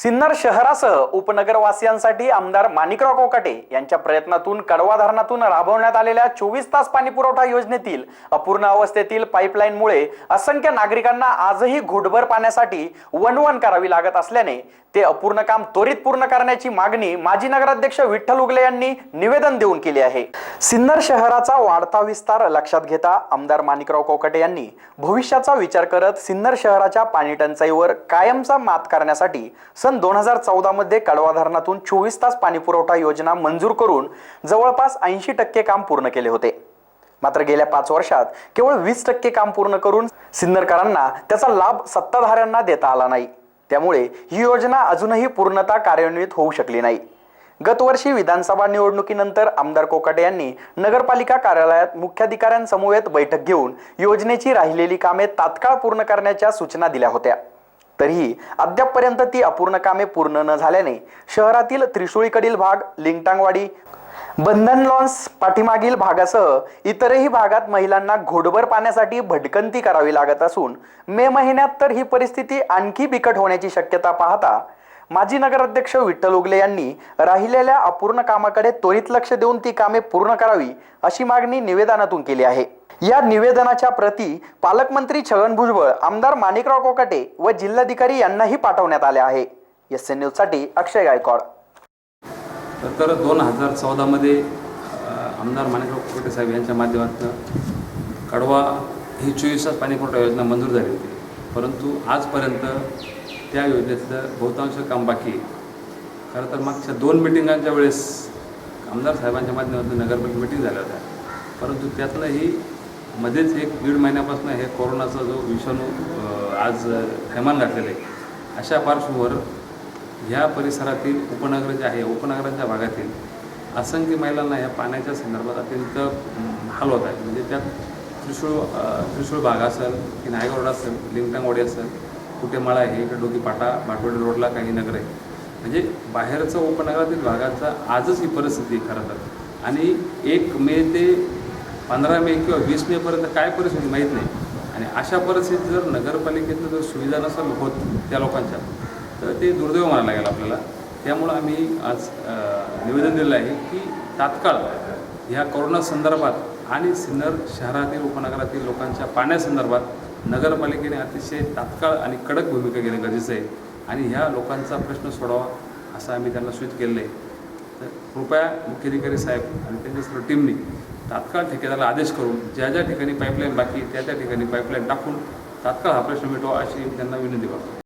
सिन्नर शहरासह उपनगरवासियांसाठी आमदार माणिकराव कोकाटे यांच्या प्रयत्नातून कडवा धरणातून राबवण्यात आलेल्या चोवीस तास पाणी पुरवठा योजनेतील अपूर्ण अवस्थेतील पाईपलाईनमुळे असंख्य नागरिकांना आजही घोटभर पाण्यासाठी वणवण करावी लागत असल्याने ते अपूर्ण काम त्वरित पूर्ण करण्याची मागणी माजी नगराध्यक्ष विठ्ठल उगले यांनी निवेदन देऊन केली आहे. सिन्नर शहराचा वाढता विस्तार लक्षात घेता आमदार माणिकराव कोकाटे यांनी भविष्याचा विचार करत सिन्नर शहराच्या पाणी टंचाईवर कायमचा मात करण्यासाठी सन दोन हजार चौदामध्ये कडवा धरणातून चोवीस तास पाणी पुरवठा योजना मंजूर करून जवळपास ऐंशी टक्के काम पूर्ण केले होते. मात्र गेल्या पाच वर्षात केवळ वीस टक्के काम पूर्ण करून सिन्नरकरांना त्याचा लाभ सत्ताधाऱ्यांना देता आला नाही. त्यामुळे ही योजना अजूनही पूर्णतः कार्यान्वित होऊ शकली नाही. गतवर्षी विधानसभा निवडणुकीनंतर आमदार कोकाटे यांनी नगरपालिका कार्यालयात मुख्याधिकाऱ्यांसमवेत बैठक घेऊन योजनेची राहिलेली कामे तात्काळ पूर्ण करण्याच्या सूचना दिल्या होत्या. तरीही अद्यापपर्यंत ती अपूर्ण कामे पूर्ण न झाल्याने शहरातील त्रिशुळीकडील भाग लिंगटांगवाडी बंधन लॉन्स पाठीमागील भागासह इतरही भागात महिलांना घोडभर पाण्यासाठी भटकंती करावी लागत असून मे महिन्यात तर ही परिस्थिती आणखी बिकट होण्याची शक्यता पाहता माजी नगराध्यक्ष विठ्ठल उगले यांनी राहिलेल्या अपूर्ण कामाकडे त्वरित लक्ष देऊन ती कामे पूर्ण करावी अशी मागणी निवेदनातून केली आहे. या निवेदनाच्या प्रती पालकमंत्री छगन भुजबळ आमदार माणिकराव कोकाटे व जिल्हाधिकारी यांनाही पाठवण्यात आले आहे. एस एन न्यूजसाठी अक्षय गायकवाड. तर दोन हजार चौदामध्ये आमदार माणिकराव कोकाटे साहेब यांच्या माध्यमातून कडवा ही चोवीस तास पाणी पुरवठा योजना मंजूर झाली होती. परंतु आजपर्यंत त्या योजनेतलं बहुतांश काम बाकी खरं तर मागच्या दोन मिटिंगांच्या वेळेस आमदार साहेबांच्या माध्यमातून नगरपालिका मिटिंग झाल्या होत्या. परंतु त्यातनंही मध्येच एक दीड महिन्यापासून हे कोरोनाचा जो विषाणू आज थैमान घातलेला आहे अशा पार्श्वभूमीवर ह्या परिसरातील उपनगर जे आहे उपनगरांच्या भागातील असंख्य महिलांना ह्या पाण्याच्या संदर्भात अत्यंत हाल होत आहे. म्हणजे त्यात त्रिशूळ त्रिशूळ भाग असेल की नायगरोड असेल लिंगटांगवाडी असेल कुठे आहे इकडे डोकी पाटा भाटवडी रोडला काही नगर आहे. म्हणजे बाहेरचं उपनगरातील भागाचा आजच ही परिस्थिती आहे खरं तर. आणि एक मे ते पंधरा मे किंवा वीस मेपर्यंत काय परिस्थिती माहीत नाही. आणि अशा परिस्थितीत जर नगरपालिकेतनं जर सुविधा नसेल होत त्या लोकांच्या तर ते दुर्दैव म्हणायला लागेल आपल्याला. त्यामुळं आम्ही आज निवेदन दिलेलं आहे की तात्काळ ह्या कोरोना संदर्भात आणि सिन्नर शहरातील उपनगरातील लोकांच्या पाण्यासंदर्भात नगरपालिकेने अतिशय तात्काळ आणि कडक भूमिका घेणं गरजेचं आहे. आणि ह्या लोकांचा प्रश्न सोडावा असं आम्ही त्यांना सूचित केलेलं आहे तर कृपया मुख्याधिकारी साहेब आणि त्यांच्या सर्व टीमनी तात्काळ ठेकेदाराला आदेश करून ज्या ज्या ठिकाणी पाईपलाईन बाकी त्या त्या ठिकाणी पाईपलाईन टाकून तात्काळ हा प्रश्न मिटवा अशी त्यांना विनंती करतो.